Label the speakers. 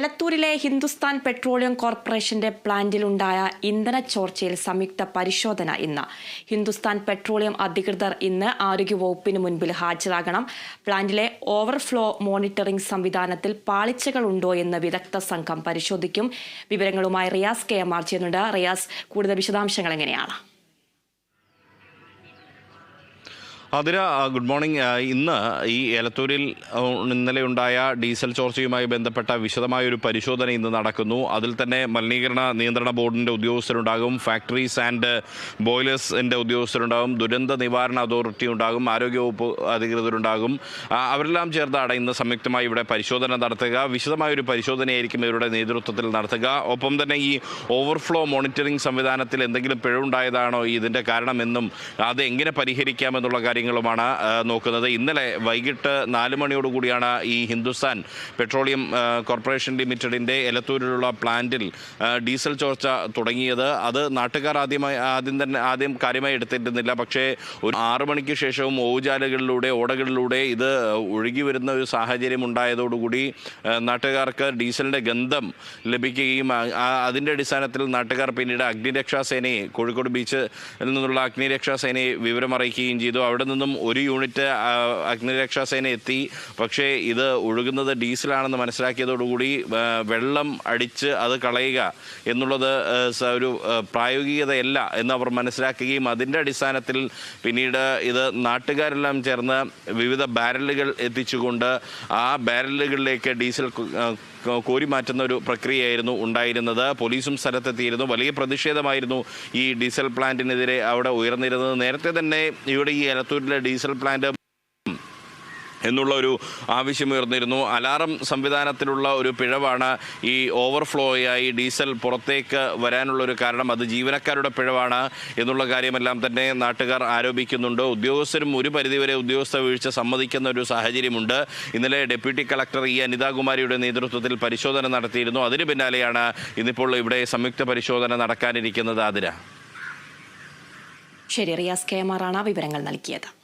Speaker 1: എലത്തൂരിലെ Hindustan petroleum കോർപ്പറേഷന്റെ പ്ലാന്റിലുണ്ടായ ഇന്ധന ചോർച്ചയിൽ സംയുക്ത പരിശോധന ഇന്ന്. ഹിന്ദുസ്ഥാൻ പെട്രോളിയം അധികൃതർ ഇന്ന് ആരോഗ്യവകുപ്പിന് മുൻപിൽ ഹാജരാകണം. പ്ലാന്റിലെ ഓവർഫ്ലോ മോണിറ്ററിംഗ് സംവിധാനത്തിൽ പാളിച്ചകൾ ഉണ്ടോ എന്ന് വിദഗ്ധ സംഘം പരിശോധിക്കും. വിവരങ്ങളുമായി റിയാസ് കെ എം ആർ ചെയ്യുന്നുണ്ട് റിയാസ് കൂടുതൽ വിശദാംശങ്ങൾ എങ്ങനെയാണ്?
Speaker 2: Athira good morning. ഇന്ന് ഈ എലത്തൂരിൽ ആ, ഇന്നലെ ഉണ്ടായ ഡീസൽ ചോർച്ചയുമായി ബന്ധപ്പെട്ട വിശദമായ ഒരു പരിശോധന ഇന്ന് നടക്കുന്നു. അതിൽ തന്നെ മലിനീകരണ നിയന്ത്രണ ബോർഡിന്റെ ഉദ്യോഗസ്ഥരുണ്ടാകും ഫാക്ടറീസ് ആൻഡ് ബോയിലേഴ്സിന്റെ ഉദ്യോഗസ്ഥരുണ്ടാകും ദുരന്ത നിവാരണ അതോറിറ്റി ഉണ്ടാകും ആരോഗ്യവകുപ്പ് അധികൃതരുണ്ടാകും. അവരെല്ലാം ചേർന്നാണ് ഇന്ന് സംയുക്തമായി ഇവിടെ പരിശോധന നടത്തുക. വിശദമായ ഒരു പരിശോധനയായിരിക്കും ഇവരുടെ നേതൃത്വത്തിൽ നടത്തുക. ഒപ്പം തന്നെ ഈ ഓവർഫ്ലോ മോണിറ്ററിംഗ് സംവിധാനത്തിൽ എന്തെങ്കിലും പിഴവുണ്ടായതാണോ? ഇതിന്റെ കാരണമെന്നും അത് എങ്ങനെ പരിഹരിക്കാമെന്നുള്ള കാര്യങ്ങളുമാണ് നോക്കുന്നത്. ഇന്നലെ വൈകിട്ട് നാല് മണിയോടുകൂടിയാണ് ഈ ഹിന്ദുസ്ഥാൻ പെട്രോളിയം കോർപ്പറേഷൻ ലിമിറ്റഡിന്റെ എലത്തൂരിലുള്ള പ്ലാന്റിൽ ഡീസൽ ചോർച്ച തുടങ്ങിയത്. അത് നാട്ടുകാർ ആദ്യമായി ആദ്യം തന്നെ ആദ്യം കാര്യമായി എടുത്തിരുന്നില്ല. പക്ഷേ ഒരു ആറു മണിക്ക് ശേഷവും ഓവുചാലുകളിലൂടെ ഓടകളിലൂടെ ഇത് ഒഴുകി വരുന്ന ഒരു സാഹചര്യം ഉണ്ടായതോടുകൂടി നാട്ടുകാർക്ക് ഡീസലിന്റെ ഗന്ധം ലഭിക്കുകയും അതിന്റെ അടിസ്ഥാനത്തിൽ നാട്ടുകാർ പിന്നീട് അഗ്നിരക്ഷാസേനയെ കോഴിക്കോട് ബീച്ചിൽ നിന്നുള്ള അഗ്നിരക്ഷാസേനയെ വിവരം അറിയിക്കുകയും ചെയ്തു. അവിടെ നിന്നും ഒരു യൂണിറ്റ് അഗ്നിരക്ഷാ സേന എത്തി. പക്ഷേ ഇത് ഒഴുകുന്നത് ഡീസലാണെന്ന് മനസ്സിലാക്കിയതോടുകൂടി വെള്ളം അടിച്ച് അത് കളയുക എന്നുള്ളത് ഒരു പ്രായോഗികതയല്ല എന്ന് അവർ മനസ്സിലാക്കുകയും അതിന്റെ അടിസ്ഥാനത്തിൽ പിന്നീട് ഇത് നാട്ടുകാരെല്ലാം ചേർന്ന് വിവിധ ബാരലുകൾ എത്തിച്ചുകൊണ്ട് ആ ബാരലുകളിലേക്ക് ഡീസൽ കു- കോരി മാറ്റുന്ന ഒരു പ്രക്രിയയായിരുന്നു ഉണ്ടായിരുന്നത്. പോലീസും സ്ഥലത്തെത്തിയിരുന്നു. വലിയ പ്രതിഷേധമായിരുന്നു ഈ ഡീസൽ പ്ലാന്റിനെതിരെ അവിടെ ഉയർന്നിരുന്നത്. നേരത്തെ തന്നെ ഇവിടെ ഈ എലത്തൂരിലെ ഡീസൽ പ്ലാന്റ് എന്നുള്ള ഒരു ആവശ്യമുയർന്നിരുന്നു അലാറം സംവിധാനത്തിലുള്ള ഒരു പിഴവാണ് ഈ ഓവർഫ്ലോയായി ഡീസൽ പുറത്തേക്ക് വരാനുള്ള ഒരു കാരണം. അത് ജീവനക്കാരുടെ പിഴവാണ് എന്നുള്ള കാര്യമെല്ലാം തന്നെ നാട്ടുകാർ ആരോപിക്കുന്നുണ്ട്. ഉദ്യോഗസ്ഥരും ഒരു പരിധിവരെ ഉദ്യോഗസ്ഥ വീഴ്ച സമ്മതിക്കുന്ന ഒരു സാഹചര്യമുണ്ട്. ഇന്നലെ ഡെപ്യൂട്ടി കളക്ടർ ഇ അനിതാകുമാരിയുടെ നേതൃത്വത്തിൽ പരിശോധന നടത്തിയിരുന്നു. അതിന് പിന്നാലെയാണ് ഇന്നിപ്പോൾ ഇവിടെ സംയുക്ത പരിശോധന നടക്കാനിരിക്കുന്നത്. ആതിര.
Speaker 1: ശരി റിയാസ് കെ എം ആർ ആണ് വിവരങ്ങൾ നൽകിയത്.